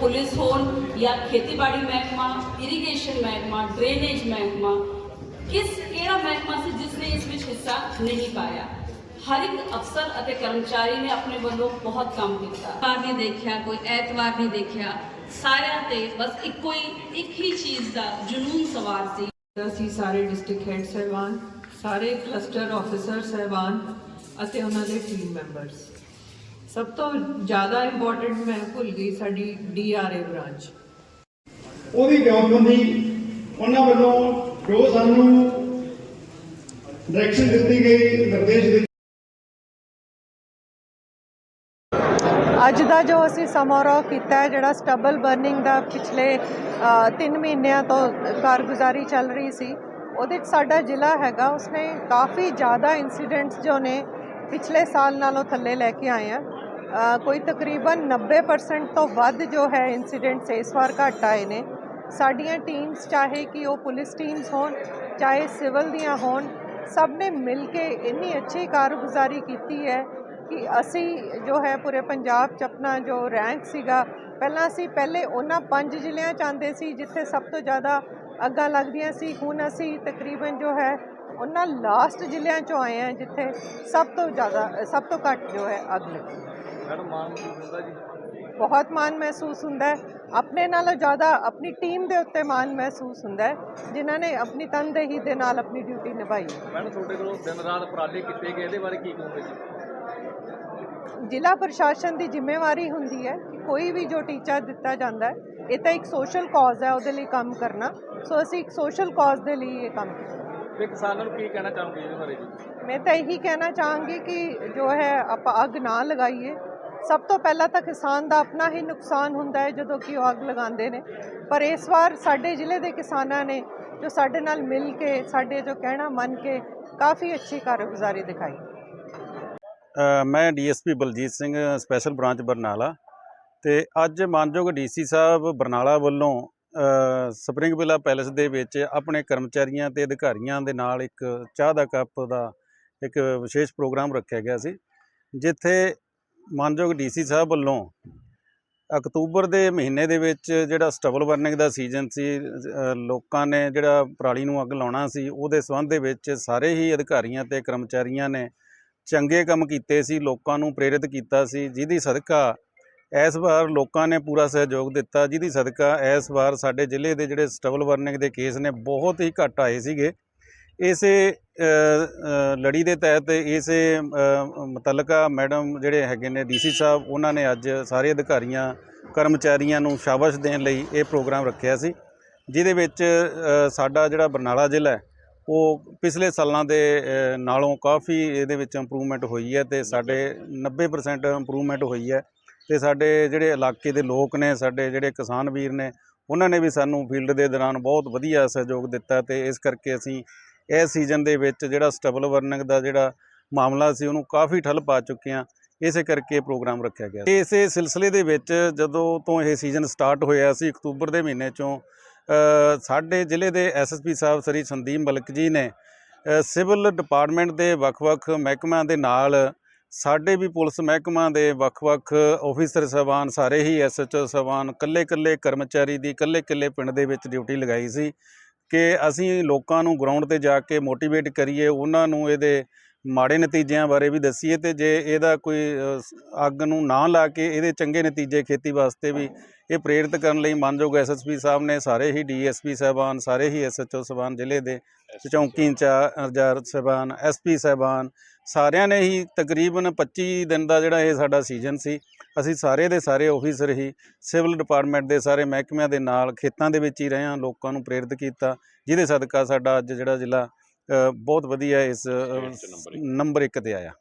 Police ਹੋਣ ਜਾਂ ਖੇਤੀਬਾੜੀ ਮਹਿਕਮਾ ਇਰੀਗੇਸ਼ਨ ਮਹਿਕਮਾ ਡਰੇਨੇਜ ਮਹਿਕਮਾ ਕਿਸ ਕਿਹੜਾ ਮਹਿਕਮਾ ਸੀ ਜਿਸ ਨੇ ਇਸ ਵਿੱਚ ਹਿੱਸਾ ਨਹੀਂ ਪਾਇਆ? ਹਰ ਇੱਕ ਅਫਸਰ ਅਤੇ ਕਰਮਚਾਰੀ ਨੇ ਆਪਣੇ ਵੱਲੋਂ ਬਹੁਤ ਕੰਮ ਕੀਤਾ। ਵਾਰ ਨਹੀਂ ਦੇਖਿਆ ਕੋਈ ਐਤਵਾਰ ਨਹੀਂ ਦੇਖਿਆ। ਸਾਰਿਆਂ ਤੇ ਬਸ ਇੱਕੋ ਹੀ ਇੱਕ ਹੀ ਚੀਜ਼ ਦਾ ਜਨੂਨ ਸਵਾਰ ਸੀ। ਅਸੀਂ ਸਾਰੇ ਡਿਸਟ੍ਰਿਕਟ ਹੈਡ ਸਹਿਬਾਨ ਸਾਰੇ ਕਲਸਟਰ ਆਫੀਸਰ ਸਹਿਬਾਨ ਅਤੇ ਉਹਨਾਂ ਦੇ ਟੀਮ ਮੈਂਬਰਸ ਸਭ ਤੋਂ ਜ਼ਿਆਦਾ ਇੰਪੋਰਟੈਂਟ ਮੈਂ ਭੁੱਲ ਗਈ ਸਾਡੀ ਡੀਆਰਏ ਬ੍ਰਾਂਚ ਉਹਦੀ ਜਵਾਬਬੰਦੀ ਉਹਨਾਂ ਵੱਲੋਂ ਜੋ ਸਾਨੂੰ ਡਾਇਰੈਕਸ਼ਨ ਦਿੱਤੀ ਗਈ ਨਿਰਦੇਸ਼ ਦਿੱਤੇ ਅੱਜ ਦਾ ਜੋ ਅਸੀਂ ਸਮਾਰੋਹ ਕੀਤਾ ਹੈ ਜਿਹੜਾ ਸਟਬਲ ਬਰਨਿੰਗ ਦਾ ਪਿਛਲੇ 3 ਮਹੀਨਿਆਂ ਤੋਂ ਕਾਰਗੁਜ਼ਾਰੀ ਚੱਲ ਰਹੀ ਸੀ ਉਹਦੇ 'ਚ ਸਾਡਾ ਜ਼ਿਲ੍ਹਾ ਹੈਗਾ ਉਸਨੇ ਕਾਫੀ ਜ਼ਿਆਦਾ ਇਨਸੀਡੈਂਟਸ ਜੋ ਨੇ ਪਿਛਲੇ ਸਾਲ ਨਾਲੋਂ ਥੱਲੇ ਲੈ ਕੇ ਆਏ ਆ। ਕੋਈ ਤਕਰੀਬਨ 90% ਤੋਂ ਵੱਧ ਜੋ ਹੈ ਇਨਸੀਡੈਂਟਸ ਇਸ ਵਾਰ ਘੱਟ ਆਏ ਨੇ। ਸਾਡੀਆਂ ਟੀਮਸ ਚਾਹੇ ਕਿ ਉਹ ਪੁਲਿਸ ਟੀਮਸ ਹੋਣ, ਚਾਹੇ ਸਿਵਲ ਦੀਆਂ ਹੋਣ, ਸਭ ਨੇ ਮਿਲ ਕੇ ਇੰਨੀ ਅੱਛੀ ਕਾਰਗੁਜ਼ਾਰੀ ਕੀਤੀ ਹੈ ਕਿ ਅਸੀਂ ਜੋ ਹੈ ਪੂਰੇ ਪੰਜਾਬ 'ਚ ਆਪਣਾ ਜੋ ਰੈਂਕ ਸੀਗਾ, ਪਹਿਲਾਂ ਅਸੀਂ ਪਹਿਲੇ ਉਹਨਾਂ ਪੰਜ ਜ਼ਿਲ੍ਹਿਆਂ 'ਚ ਆਉਂਦੇ ਸੀ ਜਿੱਥੇ ਸਭ ਤੋਂ ਜ਼ਿਆਦਾ ਅੱਗਾ ਲੱਗਦੀਆਂ ਸੀ। ਹੁਣ ਅਸੀਂ ਤਕਰੀਬਨ ਜੋ ਹੈ ਉਹਨਾਂ ਲਾਸਟ ਜ਼ਿਲ੍ਹਿਆਂ 'ਚੋਂ ਆਏ ਹਾਂ ਜਿੱਥੇ ਸਭ ਤੋਂ ਜ਼ਿਆਦਾ, ਸਭ ਤੋਂ ਘੱਟ ਜੋ ਹੈ ਅੱਗ ਲੱਗੀ। ਮੈਡਮ ਮਾਨ ਹੁੰਦਾ ਜੀ? ਬਹੁਤ ਮਾਣ ਮਹਿਸੂਸ ਹੁੰਦਾ ਹੈ। ਆਪਣੇ ਨਾਲੋਂ ਜ਼ਿਆਦਾ ਆਪਣੀ ਟੀਮ ਦੇ ਉੱਤੇ ਮਾਣ ਮਹਿਸੂਸ ਹੁੰਦਾ ਹੈ ਜਿਨ੍ਹਾਂ ਨੇ ਆਪਣੀ ਤਨਦੇਹੀ ਦੇ ਨਾਲ ਆਪਣੀ ਡਿਊਟੀ ਨਿਭਾਈ। ਮੈਡਮ ਤੁਹਾਡੇ ਕੋਲੋਂ ਦਿਨ ਰਾਤ ਉਪਰਾਲੇ ਕੀਤੇ ਗਏ ਇਹਦੇ ਬਾਰੇ ਕੀ ਕਹੋਗੇ ਜੀ? ਜ਼ਿਲ੍ਹਾ ਪ੍ਰਸ਼ਾਸਨ ਦੀ ਜ਼ਿੰਮੇਵਾਰੀ ਹੁੰਦੀ ਹੈ ਕਿ ਕੋਈ ਵੀ ਜੋ ਟੀਚਾ ਦਿੱਤਾ ਜਾਂਦਾ ਹੈ ਇਹ ਤਾਂ ਇੱਕ ਸੋਸ਼ਲ ਕਾਜ਼ ਹੈ ਉਹਦੇ ਲਈ ਕੰਮ ਕਰਨਾ। ਸੋ ਅਸੀਂ ਇੱਕ ਸੋਸ਼ਲ ਕਾਜ਼ ਦੇ ਲਈ ਇਹ ਕੰਮ ਤੇ ਕਿਸਾਨਾਂ ਨੂੰ ਕੀ ਕਹਿਣਾ ਚਾਹੋਗੇ ਇਹਦੇ ਬਾਰੇ ਜੀ? ਮੈਂ ਤਾਂ ਇਹੀ ਕਹਿਣਾ ਚਾਹਾਂਗੀ ਕਿ ਜੋ ਹੈ ਆਪਾਂ ਅੱਗ ਨਾ ਲਗਾਈਏ। ਸਭ ਤੋਂ ਪਹਿਲਾਂ ਤਾਂ ਕਿਸਾਨ ਦਾ ਆਪਣਾ ਹੀ ਨੁਕਸਾਨ ਹੁੰਦਾ ਹੈ ਜਦੋਂ ਕਿ ਉਹ ਅੱਗ ਲਗਾਉਂਦੇ ਨੇ। ਪਰ ਇਸ ਵਾਰ ਸਾਡੇ ਜ਼ਿਲ੍ਹੇ ਦੇ ਕਿਸਾਨਾਂ ਨੇ ਜੋ ਸਾਡੇ ਨਾਲ ਮਿਲ ਕੇ ਸਾਡੇ ਜੋ ਕਹਿਣਾ ਮੰਨ ਕੇ ਕਾਫੀ ਅੱਛੀ ਕਾਰਗੁਜ਼ਾਰੀ ਦਿਖਾਈ। ਅ, ਮੈਂ DSP Baljit Singh special branch Barnala ਤੇ ਅੱਜ ਮਾਨਯੋਗ ਡੀਸੀ ਸਾਹਿਬ ਬਰਨਾਲਾ ਵੱਲੋਂ ਸਪਰਿੰਗ ਵਿਲਾ ਪੈਲੇਸ ਦੇ ਵਿੱਚ ਆਪਣੇ ਕਰਮਚਾਰੀਆਂ ਤੇ ਅਧਿਕਾਰੀਆਂ ਦੇ ਨਾਲ ਇੱਕ ਚਾਹ ਦਾ ਕੱਪ ਦਾ ਇੱਕ ਵਿਸ਼ੇਸ਼ ਪ੍ਰੋਗਰਾਮ ਰੱਖਿਆ ਗਿਆ ਸੀ ਜਿੱਥੇ ਮਾਨਯੋਗ ਡੀਸੀ ਸਾਹਿਬ ਵੱਲੋਂ ਅਕਤੂਬਰ ਦੇ ਮਹੀਨੇ ਦੇ ਵਿੱਚ ਜਿਹੜਾ ਸਟਬਲ ਬਰਨਿੰਗ ਦਾ ਸੀਜ਼ਨ ਸੀ ਲੋਕਾਂ ਨੇ ਜਿਹੜਾ ਪਰਾਲੀ ਨੂੰ ਅੱਗ ਲਾਉਣਾ ਸੀ, ਉਹਦੇ ਸੰਬੰਧ ਦੇ ਵਿੱਚ ਸਾਰੇ ਹੀ ਅਧਿਕਾਰੀਆਂ ਤੇ ਕਰਮਚਾਰੀਆਂ ਨੇ ਚੰਗੇ ਕੰਮ ਕੀਤੇ ਸੀ, ਲੋਕਾਂ ਨੂੰ ਪ੍ਰੇਰਿਤ ਕੀਤਾ ਸੀ, ਜਿਹਦੀ ਸਦਕਾ ਇਸ ਵਾਰ ਲੋਕਾਂ ਨੇ ਪੂਰਾ ਸਹਿਯੋਗ ਦਿੱਤਾ, ਜਿਹਦੀ ਸਦਕਾ ਇਸ ਵਾਰ ਸਾਡੇ ਜ਼ਿਲ੍ਹੇ ਦੇ ਜਿਹੜੇ ਸਟਬਲ ਬਰਨਿੰਗ ਦੇ ਕੇਸ ਨੇ, ਬਹੁਤ ਹੀ ਘੱਟ ਆਏ ਸੀਗੇ। ਇਸੇ ਲੜੀ ਦੇ ਤਹਿਤ ਇਸੇ ਅ, ਮੁਤਲਕਾ ਮੈਡਮ ਜਿਹੜੇ ਹੈਗੇ ਨੇ ਡੀਸੀ ਸਾਹਿਬ ਉਹਨਾਂ ਨੇ ਅੱਜ ਸਾਰੇ ਅਧਿਕਾਰੀਆਂ ਕਰਮਚਾਰੀਆਂ ਨੂੰ ਸ਼ਾਬਾਸ਼ ਦੇਣ ਲਈ ਇਹ ਪ੍ਰੋਗਰਾਮ ਰੱਖਿਆ ਸੀ ਜਿਹਦੇ ਵਿੱਚ ਸਾਡਾ ਜਿਹੜਾ ਬਰਨਾਲਾ ਜ਼ਿਲ੍ਹਾ ਹੈ ਉਹ ਪਿਛਲੇ ਸਾਲਾਂ ਦੇ ਨਾਲੋਂ ਕਾਫੀ ਇਹਦੇ ਵਿੱਚ ਇੰਪਰੂਵਮੈਂਟ ਹੋਈ ਹੈ ਤੇ ਸਾਡੇ 90% ਇੰਪਰੂਵਮੈਂਟ ਹੋਈ ਹੈ ਤੇ ਸਾਡੇ ਜਿਹੜੇ ਇਲਾਕੇ ਦੇ ਲੋਕ ਨੇ ਸਾਡੇ ਜਿਹੜੇ ਕਿਸਾਨ ਵੀਰ ਨੇ ਉਹਨਾਂ ਨੇ ਵੀ ਸਾਨੂੰ ਫੀਲਡ ਦੇ ਦੌਰਾਨ ਬਹੁਤ ਵਧੀਆ ਸਹਿਯੋਗ ਦਿੱਤਾ ਤੇ ਇਸ ਕਰਕੇ ਅਸੀਂ ਇਹ ਸੀਜ਼ਨ ਦੇ ਵਿੱਚ ਜਿਹੜਾ ਸਟਬਲ ਵਰਨਿੰਗ ਦਾ ਜਿਹੜਾ ਮਾਮਲਾ ਸੀ, ਉਹਨੂੰ ਕਾਫੀ ਠੱਲ ਪਾ ਚੁੱਕੇ ਹਾਂ ਇਸੇ ਕਰਕੇ ਇਹ ਪ੍ਰੋਗਰਾਮ ਰੱਖਿਆ ਗਿਆ। ਇਸੇ ਸਿਲਸਿਲੇ ਦੇ ਵਿੱਚ ਜਦੋਂ ਤੋਂ ਇਹ ਸੀਜ਼ਨ ਸਟਾਰਟ ਹੋਇਆ ਸੀ, ਅਕਤੂਬਰ ਦੇ ਮਹੀਨੇ ਚੋਂ ਸਾਡੇ ਜ਼ਿਲ੍ਹੇ ਦੇ ਐਸਐਸਪੀ ਸਾਹਿਬ ਸ੍ਰੀ ਸੰਦੀਪ ਮਲਕ ਜੀ ਨੇ ਸਿਵਲ ਡਿਪਾਰਟਮੈਂਟ ਦੇ ਵੱਖ-ਵੱਖ ਮਹਿਕਮਿਆਂ ਦੇ ਨਾਲ ਸਾਡੇ ਵੀ ਪੁਲਿਸ ਮਹਿਕਮਾ ਦੇ ਵੱਖ-ਵੱਖ ਆਫੀਸਰ ਸਾਹਿਬਾਨ, ਸਾਰੇ ਹੀ ਐਸਐਚਓ ਸਾਹਿਬਾਨ ਕੱਲੇ-ਕੱਲੇ ਕਰਮਚਾਰੀ ਦੀ ਕੱਲੇ-ਕੱਲੇ ਪਿੰਡ ਦੇ ਵਿੱਚ ਡਿਊਟੀ ਲਗਾਈ ਸੀ। ਕਿ ਅਸੀਂ ਲੋਕਾਂ ਨੂੰ ਗਰਾਊਂਡ ਤੇ ਜਾ ਕੇ ਮੋਟੀਵੇਟ ਕਰੀਏ ਉਹਨਾਂ ਨੂੰ ਇਹਦੇ ਮਾੜੇ ਨਤੀਜਿਆਂ ਬਾਰੇ ਵੀ ਦੱਸੀਏ ਤੇ ਜੇ ਇਹਦਾ ਕੋਈ ਅੱਗ ਨੂੰ ਨਾ ਲਾ ਕੇ ਇਹਦੇ ਚੰਗੇ ਨਤੀਜੇ ਖੇਤੀ ਵਾਸਤੇ ਵੀ ਇਹ ਪ੍ਰੇਰਿਤ ਕਰਨ ਲਈ ਮਾਨਯੋਗ ਐਸਐਸਪੀ ਸਾਹਿਬ ਨੇ ਸਾਰੇ ਹੀ ਡੀਐਸਪੀ ਸਾਹਿਬਾਨ, ਸਾਰੇ ਹੀ ਐਸਐਚਓ ਸਾਹਿਬਾਨ, ਜ਼ਿਲ੍ਹੇ ਦੇ ਚੌਂਕੀ ਇੰਚਾਰਜ ਸਾਹਿਬਾਨ ਐਸਪੀ ਸਾਹਿਬਾਨ, ਸਾਰਿਆਂ ਨੇ ਹੀ ਤਕਰੀਬਨ 25 ਦਿਨ ਦਾ ਜਿਹੜਾ ਇਹ ਸਾਡਾ ਸੀਜ਼ਨ ਸੀ, ਅਸੀਂ ਸਾਰੇ ਦੇ ਸਾਰੇ ਆਫੀਸਰ ਹੀ ਸਿਵਲ ਡਿਪਾਰਟਮੈਂਟ ਦੇ ਸਾਰੇ ਮਹਿਕਮਿਆਂ ਦੇ ਨਾਲ ਖੇਤਾਂ ਦੇ ਵਿੱਚ ਹੀ ਰਹੇ ਹਾਂ, ਲੋਕਾਂ ਨੂੰ ਪ੍ਰੇਰਿਤ ਕੀਤਾ, ਜਿਹਦੇ ਸਦਕਾ ਸਾਡਾ ਅੱਜ ਜਿਹੜਾ ਜ਼ਿਲ੍ਹਾ ਬਹੁਤ ਵਧੀਆ ਇਸ ਨੰਬਰ 1 ਤੇ ਆਇਆ।